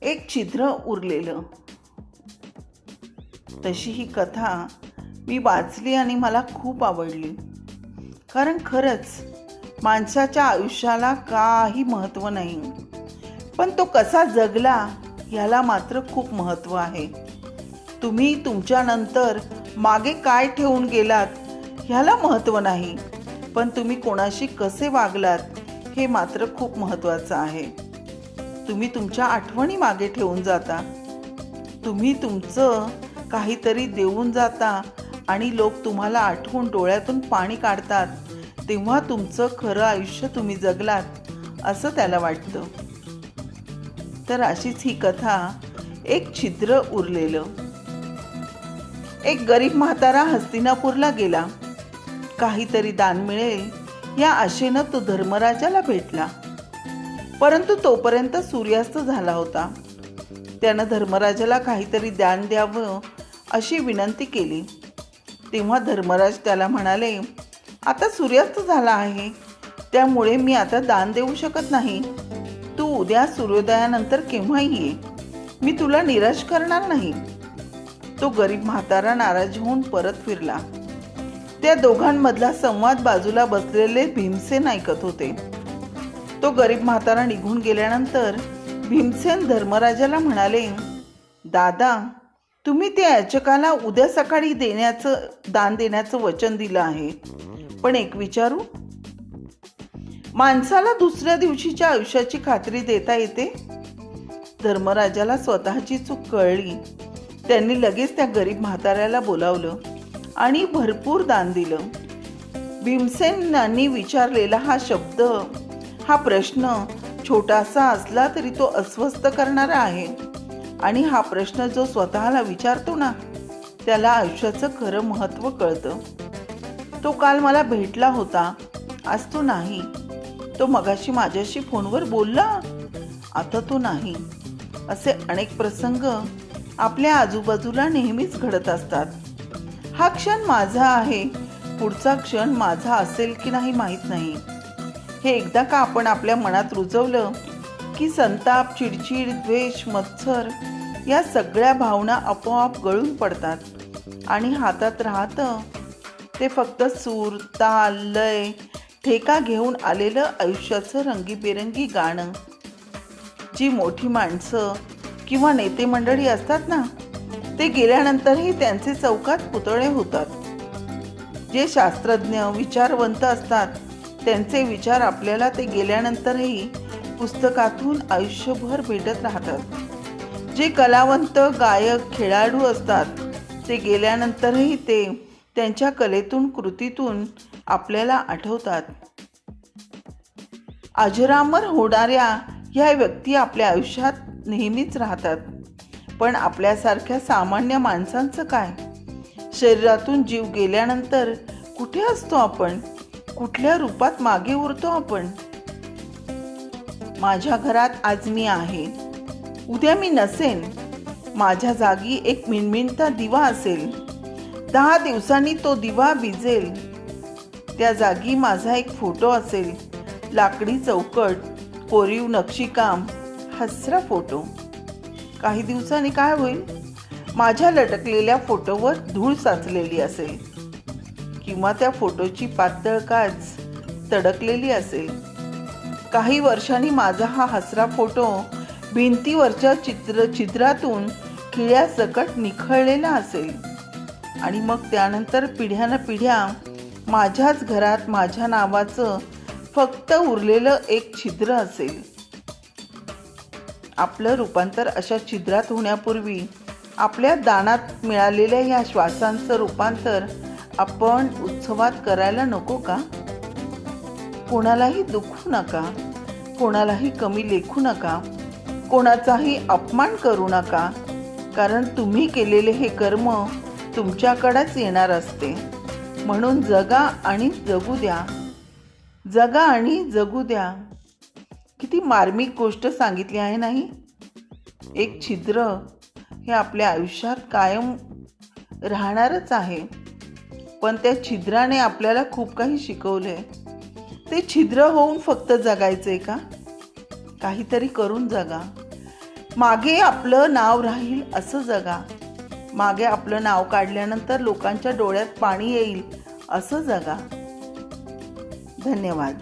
एक छिद्र उरलेलं. तशी ही कथा मी वाचली आणि मला खूप आवडली. कारण खरंच माणसाच्या आयुष्याला काही महत्त्व नाही. पण तो कसा जगला ह्याला मात्र खूप महत्त्व आहे. तुम्ही तुमच्यानंतर मागे काय ठेवून गेलात ह्याला महत्त्व नाही. पण तुम्ही कोणाशी कसे वागलात हे मात्र खूप महत्त्वाचं आहे. तुम्ही तुमच्या आठवणी मागे ठेवून जाता. तुम्ही तुमचं काहीतरी देऊन जाता आणि लोक तुम्हाला आठवून डोळ्यातून पाणी काढतात. तेव्हा तुमचं खरं आयुष्य तुम्ही जगलात असं त्याला वाटतं. तर अशीच ही कथा एक छिद्र उरलेलं. एक गरीब म्हातारा हस्तिनापूरला गेला. काहीतरी दान मिळेल या आशेनं तो धर्मराजाला भेटला. परंतु तोपर्यंत सूर्यास्त झाला होता. त्यानं धर्मराजाला काहीतरी दान द्यावं अशी विनंती केली. तेव्हा धर्मराज त्याला म्हणाले आता सूर्यास्त झाला आहे. त्यामुळे मी आता दान देऊ शकत नाही. तू उद्या सूर्योदयानंतर केव्हाही ये. मी तुला निराश करणार नाही. तो गरीब म्हातारा नाराज होऊन परत फिरला. त्या दोघांमधला संवाद बाजूला बसलेले भीमसेन ऐकत होते. तो गरीब म्हातारा निघून गेल्यानंतर भीमसेन धर्मराजाला म्हणाले दादा तुम्ही त्या याचकाला उद्या सकाळी देण्याचं दान देण्याचं वचन दिलं आहे. पण एक विचारू? माणसाला दुसऱ्या दिवशीच्या आयुष्याची खात्री देता येते? धर्मराजाला स्वतःची चूक कळली. त्यांनी लगेच त्या गरीब म्हाताऱ्याला बोलावलं आणि भरपूर दान दिलं. भीमसेनांनी विचारलेला हा शब्द हा प्रश्न छोटासा असला तरी तो अस्वस्थ करणारा आहे. आणि हा प्रश्न जो स्वतःला विचारतो ना त्याला आयुष्याचं खरं महत्त्व कळतं. तो काल मला भेटला होता. आज तो नाही. तो मगाशी माझ्याशी फोनवर बोलला. आता तो नाही. असे अनेक प्रसंग आपल्या आजूबाजूला नेहमीच घडत असतात. हा क्षण माझा आहे. पुढचा क्षण माझा असेल की नाही माहीत नाही. हे एकदा का आपण आपल्या मनात रुजवलं की संताप चिडचिड द्वेष मत्सर या सगळ्या भावना आपोआप गळून पडतात आणि हातात राहतं. ते फक्त सूर ताल लय ठेका घेऊन आलेलं आयुष्याचं रंगीबेरंगी गाणं. जी मोठी माणसं किंवा नेते मंडळी असतात ना ते गेल्यानंतरही त्यांचे चौकात पुतळे होतात. जे शास्त्रज्ञ विचारवंत असतात त्यांचे विचार आपल्याला ते गेल्यानंतरही पुस्तकातून आयुष्यभर भेटत राहतात. जे कलावंत गायक खेळाडू असतात ते गेल्यानंतरही ते त्यांच्या कलेतून कृतीतून आपल्याला आठवतात. अजरामर होणाऱ्या ह्या व्यक्ती आपल्या आयुष्यात नेहमीच राहतात. पण आपल्यासारख्या सामान्य माणसांचं काय? शरीरातून जीव गेल्यानंतर कुठे असतो आपण? कुठल्या रूपात मागे उरतो आपण? माझ्या घरात आज मी आहे. उद्या मी नसेन. माझ्या जागी एक मिणमिणता दिवा असेल. दहा दिवसांनी तो दिवा विजेल त्या जागी माझा एक फोटो असेल. लाकडी चौकट कोरीव नक्षीकाम हसरा फोटो. काही दिवसांनी काय होईल? माझ्या लटकलेल्या फोटोवर धूळ साचलेली असेल. किंवा त्या फोटोची पातळ काच तडकलेली असेल. काही वर्षांनी माझा हा हसरा फोटो भिंतीवरच्या चित्र चित्रातून खिळ्यासकट निखळलेला असेल. आणि मग त्यानंतर पिढ्यानं पिढ्या माझ्याच घरात माझ्या नावाचं फक्त उरलेलं एक छिद्र असेल. आपलं रूपांतर अशा छिद्रात होण्यापूर्वी आपल्या दानात मिळालेल्या ह्या श्वासांचं रूपांतर आपण उत्सवात करायला नको का? कोणालाही दुखू नका. कोणालाही कमी लेखू नका. कोणाचाही अपमान करू नका. कारण तुम्ही केलेले हे कर्म तुमच्याकडेच येणार असते. म्हणून जगा आणि जगू द्या. जगा आणि जगू द्या. किती मार्मिक गोष्ट सांगितली आहे नाही? एक छिद्र हे आपल्या आयुष्यात कायम राहणारच आहे. पण त्या छिद्राने आपल्याला खूप काही शिकवलं आहे ते छिद्र होऊन फक्त जगायचं आहे का? काहीतरी करून जगा. मागे आपलं नाव राहील असं जगा. मागे आपलं नाव काढल्यानंतर लोकांच्या डोळ्यात पाणी येईल असं जगा. धन्यवाद.